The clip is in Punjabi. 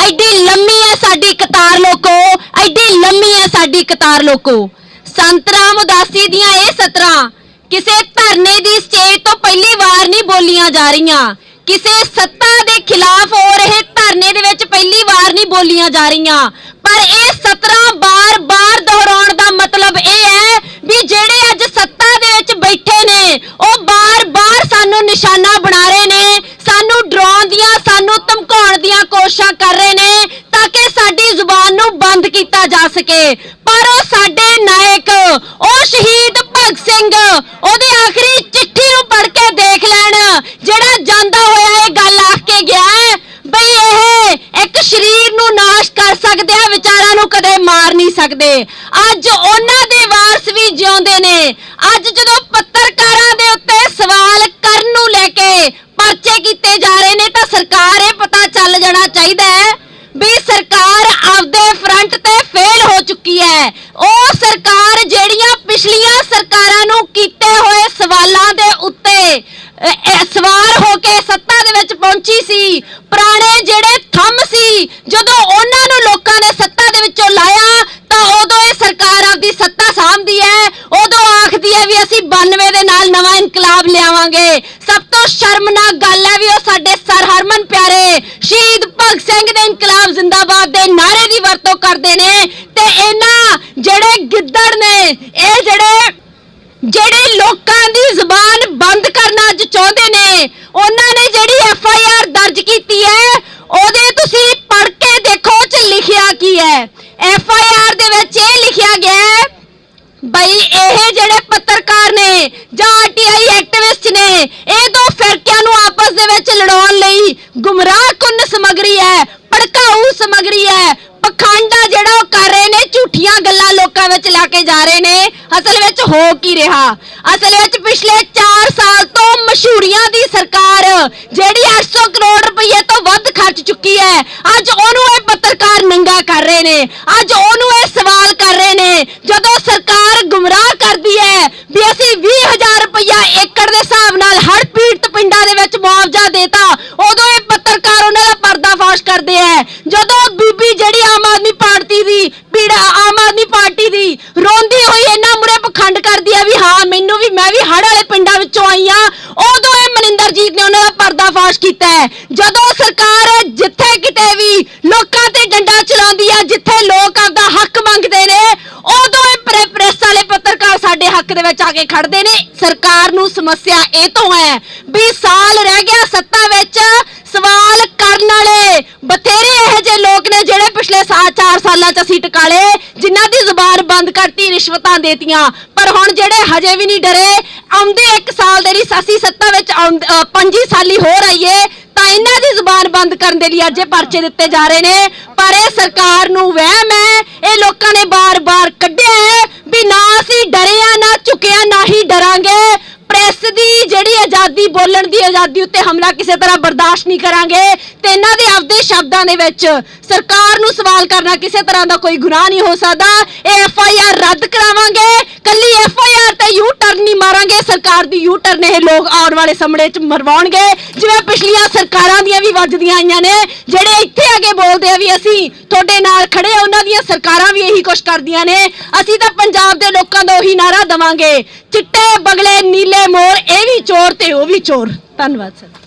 ਐਡੀ ਲੰਮੀ ਹੈ ਸਾਡੀ ਕਤਾਰ ਲੋਕੋ, ਐਡੀ ਲੰਮੀ ਹੈ ਸਾਡੀ ਕਤਾਰ ਲੋਕੋ। ਸੰਤਰਾਮ ਉਦਾਸੀ ਦੀਆਂ ਇਹ ਸਤਰਾਂ, ਕਿਸੇ ਧਰਨੇ ਦੀ ਸਟੇਜ ਤੋਂ ਪਹਿਲੀ ਵਾਰ ਨਹੀਂ ਬੋਲੀਆਂ ਜਾ ਰਹੀਆਂ। ਕਿਸੇ ਸੱਤਾ ਦੇ ਖਿਲਾਫ ਹੋ ਰਹੇ ਧਰਨੇ ਦੇ ਵਿੱਚ ਪਹਿਲੀ ਵਾਰ ਨਹੀਂ ਬੋਲੀਆਂ ਜਾ ਰਹੀਆਂ। ਪਰ ਇਹ ਸਤਰਾਂ ਬਾਰ-ਬਾਰ ਦੁਹਰਾਉਣ ਦਾ ਮਤਲਬ ਇਹ ਹੈ ਵੀ ਜਿਹੜੇ ਅੱਜ ਸੱਤਾ ਦੇ ਵਿੱਚ ਬੈਠੇ ਨੇ, ਉਹ ਬਾਰ-ਬਾਰ ਸਾਨੂੰ ਨਿਸ਼ਾਨਾ ਬਣਾ ਰਹੇ ਨੇ, ਸਾਨੂੰ ਡਰਾਉਣ ਦੀਆਂ, ਸਾਨੂੰ ਧਮਕਾਉਣ ਦੀਆਂ ਕੋਸ਼ਿਸ਼ਾਂ ਕਰ ਰਹੇ ਨੇ ਤਾਂ ਕਿ ਸਾਡੀ ਜ਼ੁਬਾਨ ਨੂੰ ਬੰਦ ਕੀਤਾ ਜਾ ਪਰ ਉਹ ਸਾਡੇ ਨਾਇਕ, ਉਹ ਸ਼ਹੀਦ ਭਗਤ ਸਿੰਘ, ਉਹਦੀ ਆਖਰੀ ਚਿੱਠੀ ਨੂੰ ਪੜ੍ਹ ਕੇ ਦੇਖ ਲੈਣ, ਜਿਹੜਾ ਜਾਂਦਾ ਹੋਇਆ ਇਹ ਗੱਲ ਆਖ ਕੇ ਗਿਆ ਹੈ, ਬਈ ਇਹ ਇੱਕ ਸਰੀਰ ਨੂੰ ਨਾਸ਼ ਕਰ ਸਕਦੇ ਆ, ਵਿਚਾਰਾਂ ਨੂੰ ਕਦੇ ਮਾਰ ਨਹੀਂ ਸਕਦੇ। ਅੱਜ ਉਹਨਾਂ ਦੇ ਵਾਰਸ ਵੀ ਜਿਉਂਦੇ ਨੇ। ਅੱਜ ਜਦੋਂ ਪੱਤਰਕਾਰਾਂ ਦੇ ਉੱਤੇ ਸਵਾਲ ਕਰਨ ਨੂੰ ਲੈ ਕੇ ਪਰਚੇ ਕੀਤੇ ਜਾ ਰਹੇ ਨੇ ਤਾਂ ਸਰਕਾਰ ਇਹ ਪਤਾ ਚੱਲ ਜਾਣਾ ਚਾਹੀਦਾ ਹੈ ਵੀ ਸਰਕਾਰ ਆਪਦੇ ਫਰੰਟ ਤੇ ਫੇਲ ਹੋ ਚੁੱਕੀ ਹੈ ਉਹ ਸਰਕਾਰ ਜਿਹੜੀਆਂ ਪਿਛਲੀਆਂ ਸਰਕਾਰਾਂ ਨੂੰ ਕੀਤੇ ਹੋਏ ਸਵਾਲਾਂ ਦੇ ਉੱਤੇ ਅ, ਅ, ਸਵਾਰ ਹੋ ਕੇ ਸੱਤਾ ਦੇ ਵਿੱਚ ਪਹੁੰਚੀ ਸੀ। ਪੁਰਾਣੇ ਜਿਹੜੇ ਥੰਮ ਸੀ, ਜਦੋਂ ਉਹਨਾਂ ਨੂੰ ਲੋਕਾਂ ਨੇ ਸੱਤਾ ਦੇ ਵਿੱਚੋਂ ਲਾਇਆ, ਤਾਂ ਉਦੋਂ ਇਹ ਸਰਕਾਰ ਆਪਦੀ ਸੱਤਾ ਸਾਂਭਦੀ ਹੈ। ਉਦੋਂ ਆਖਦੀ ਹੈ ਵੀ ਅਸੀਂ 92 ਦੇ ਨਾਲ ਨਵਾਂ ਇਨਕਲਾਬ ਲਿਆਵਾਂਗੇ। ਸਭ ਤੋਂ ਸ਼ਰਮਨਾਕ ਗੱਲ ਹੈ ਵੀ ਉਹ ਸਾਡੇ ਸਰ ਹਰਮਨ ਪਿਆਰੇ ਸ਼ਹੀਦ ਭਗਤ ਸਿੰਘ ਦੇ ਇਨਕਲਾਬ ਜ਼ਿੰਦਾਬਾਦ ਦੇ ਨਾਰੇ ਦੀ ਵਰਤੋਂ ਕਰਦੇ ਨੇ ਤੇ ਇਹਨਾਂ ਜਿਹੜੇ ਗਿੱਦੜ ਨੇ ਇਹ ਜਿਹੜੇ ਜਿਹੜੇ ਲੋਕਾਂ ਦੀ ਜ਼ੁਬਾਨ ਬੰਦ ਕਰਨਾ ਅੱਜ ਚਾਹੁੰਦੇ ਨੇ ਉਹਨਾਂ ਨੇ ਜਿਹੜੀ ਐਫ ਆਈ ਆਰ ਦਰਜ ਕੀਤੀ ਹੈ ਉਹਦੇ ਤੁਸੀਂ ਪੜ੍ਹ ਕੇ ਦੇਖੋ ਉਹ ਚ ਲਿਖਿਆ ਕੀ ਹੈ ਐਫ ਆਈ ਆਰ ਦੇ ਵਿੱਚ ਇਹ ਲਿਖਿਆ ਗਿਆ ਹੈ, ਬਈ ਇਹ ਜਿਹੜੇ ਪੱਤਰਕਾਰ ਨੇ ਜਾਂ ਆਰਟੀਆਈ ਐਕਟਿਵਿਸਟ ਨੇ, ਇਹ ਦੋ ਫਿਰਕਿਆਂ ਨੂੰ ਆਪਸ ਦੇ ਵਿੱਚ ਲੜਾਉਣ ਲਈ ਗੁੰਮਰਾਹ ਕੁੰਨ ਸਮਗਰੀ ਹੈ, ਭੜਕਾਊ ਸਮਗਰੀ ਹੈ, ਪਖੰਡਾ ਜਿਹੜਾ ਉਹ ਕਰ ਰਹੇ ਨੇ, ਝੂਠੀਆਂ ਗੱਲਾਂ ਲੋਕਾਂ ਵਿੱਚ ਲਾ ਕੇ ਜਾ ਰਹੇ ਨੇ, ਅਸਲ ਵਿੱਚ ਹੋ ਕੀ ਰਿਹਾ? ਅਸਲ ਵਿੱਚ ਪਿਛਲੇ 4 ਸਾਲ ਤੋਂ ਮਸ਼ਹੂਰੀਆਂ ਦੀ ਸਰਕਾਰ, ਜਿਹੜੀ 800 ਕਰੋੜ ਰੁਪਏ ਤੋਂ ਵੱਧ ਖਰਚ ਚੁੱਕੀ ਹੈ, ਅੱਜ ਉਹਨੂੰ ਇਹ ਪੱਤਰਕਾਰ ਨੰਗਾ ਕਰ ਰਹੇ ਨੇ, ਅੱਜ ਉਹਨੂੰ ਇਹ ਸਵਾਲ ਕਰ ਰਹੇ ਨੇ, ਜਦੋਂ ਸਰਕਾਰ ਗੁੰਮਰਾਹ ਕਰਦੀ ਹੈ ਵੀ ਅਸੀਂ 20000 ਰੁਪਇਆ ਏਕੜ ਦੇ ਹਿਸਾਬ ਨਾਲ ਹੜ ਪੀੜਤ ਪਿੰਡਾਂ ਦੇ ਵਿੱਚ ਮੁਆਵਜ਼ਾ ਦੇਤਾ ਉਦੋਂ ਇਹ ਪੱਤਰਕਾਰ ਉਹਨਾਂ ਦਾ ਪਰਦਾਫਾਸ਼ ਕਰਦੇ ਹੈ ਜਦੋਂ ਬੀਬੀ ਜਿਹੜੀ ਆਮ ਆਦਮੀ ਪਾਰਟੀ ਦੀ ਪੀੜਾ ਆਮ ਆਦਮੀ ਪਾਰਟੀ ਦੀ ਰੋਂਦੀ ਹੋਈ ਇਹਨਾਂ ਮੁਰੇ ਪਖੰਡ ਕਰਦੀ ਹੈ ਵੀ ਹਾਂ ਮੈਨੂੰ ਵੀ ਮੈਂ ਵੀ ਹੜ ਵਾਲੇ ਪਿੰਡਾਂ ਵਿੱਚੋਂ ਆਈ ਆ ਉਦੋਂ ਇਹ ਮਨਿੰਦਰਜੀਤ ਨੇ ਉਹਨਾਂ ਦਾ ਪਰਦਾਫਾਸ਼ ਕੀਤਾ ਹੈ। ਜਦੋਂ ਸਰਕਾਰ ਜਿੱਥੇ ਕਿਤੇ ਵੀ ਲੋਕਾਂ ਤੇ ਡੰਡਾ ਚਲਾਉਂਦੀ ਆ, ਜਿੱਥੇ ਲੋਕ ਆਪਦਾ ਹੱਕ ਮੰਗਦੇ ਨੇ, ਉਦੋਂ ਇਹ ਪ੍ਰੈਸ ਵਾਲੇ ਪੱਤਰਕਾਰ ਸਾਡੇ ਹੱਕ ਦੇ ਵਿੱਚ ਆ ਕੇ ਖੜਦੇ ਨੇ। ਸਰਕਾਰ ਨੂੰ ਸਮੱਸਿਆ ਇਹ ਤੋਂ ਹੈ ਵੀ ਸਾਲ ਰਹਿ ਗਿਆ ਸੱਤਾ ਵਿੱਚ, ਸਵਾਲ ਕਰਨ ਵਾਲੇ ਬਥੇਰੇ ਇਹੋ ਜਿਹੇ ਲੋਕ ਨੇ ਜਿਹੜੇ ਪਿਛਲੇ 4 ਸਾਲਾਂ ਚ ਅਸੀਂ ਟਿਕਾਲੇ ਜਿਨ੍ਹਾਂ ਦੀ ਜ਼ੁਬਾਨ ਬੰਦ ਕਰਤੀ ਰਿਸ਼ਵਤਾਂ ਦੇਤੀਆਂ। ਪਰ ਹੁਣ ਜਿਹੜੇ ਹਜੇ ਵੀ ਨਹੀਂ ਡਰੇ, ਆਉਂਦੇ ਇੱਕ ਸਾਲ ਦੇ ਲਈ ਅਸੀਂ ਸੱਤਾ ਵਿੱਚ ਆਉਂਦ- ਸਾਲੀ ਹੋਰ ਆਈਏ, ਤਾਂ ਇਹਨਾਂ ਦੀ ਜ਼ੁਬਾਨ ਬੰਦ ਕਰਨ ਦੇ ਲਈ ਅੱਜ ਇਹ ਪਰਚੇ ਦਿੱਤੇ ਜਾ ਰਹੇ ਨੇ। ਪਰ ਇਹ ਸਰਕਾਰ ਨੂੰ ਵਹਿਮ ਹੈ, ਇਹ ਲੋਕਾਂ ਨੇ ਬਾਰ-ਬਾਰ ਕੱਢਿਆ ਹੈ ਵੀ ਨਾ ਅਸੀਂ ਡਰੇ ਨਾ ਝੁਕਿਆ, ਨਾ ਹੀ ਡਰਾਂਗੇ। ਪ੍ਰੈਸ ਦੀ ਜਿਹੜੀ ਆਜ਼ਾਦੀ, ਬੋਲਣ ਦੀ ਆਜ਼ਾਦੀ ਉੱਤੇ ਹਮਲਾ ਕਿਸੇ ਤਰ੍ਹਾਂ ਬਰਦਾਸ਼ਤ ਨਹੀਂ ਕਰਾਂਗੇ, ਤੇ ਇਹਨਾਂ ਦੇ ਆਪਦੇ ਸ਼ਬਦਾਂ ਦੇ ਵਿੱਚ ਸਰਕਾਰ ਨੂੰ ਸਵਾਲ ਕਰਨਾ ਕਿਸੇ ਤਰ੍ਹਾਂ ਦਾ ਕੋਈ ਗੁਨਾਹ ਨਹੀਂ ਹੋ ਸਕਦਾ। ਇਹ ਐਫ ਆਈ ਆਰ ਰੱਦ ਕਰਾਵਾਂਗੇ। ਕੱਲੀ ਐਫ ਆਈ ਆਰ ਤੇ ਯੂ ਟਰਨ ਨਹੀਂ ਮਾਰਾਂਗੇ। ਸਰਕਾਰ ਦੀ ਯੂ ਟਰਨ ਇਹ ਲੋਕ ਆਉਣ ਵਾਲੇ ਸਮੇਂ 'ਚ ਮਰਵਾਉਣਗੇ। ਜਿਵੇਂ ਪਿਛਲੀਆਂ ਸਰਕਾਰਾਂ ਦੀਆਂ ਵੀ ਵੱਜਦੀਆਂ ਆਈਆਂ ਨੇ, ਜਿਹੜੇ ਇੱਥੇ ਆ ਕੇ ਬੋਲਦੇ ਆ ਵੀ ਅਸੀਂ ਤੁਹਾਡੇ ਨਾਲ ਖੜੇ ਆ, ਉਹਨਾਂ ਦੀਆਂ ਸਰਕਾਰਾਂ ਵੀ ਇਹੀ ਕੁਛ ਕਰਦੀਆਂ ਨੇ। ਅਸੀਂ ਤਾਂ ਪੰਜਾਬ ਦੇ ਲੋਕਾਂ ਦਾ ਉਹੀ ਨਾਰਾ ਦਵਾਂਗੇ। ਚਿੱਟੇ, ਬਗਲੇ, ਨੀਲੇ ਮੋਰ, ਇਹ ਵੀ ਚੋਰ ਤੇ ਉਹ ਵੀ ਚੋਰ। ਧੰਨਵਾਦ, ਸਰ।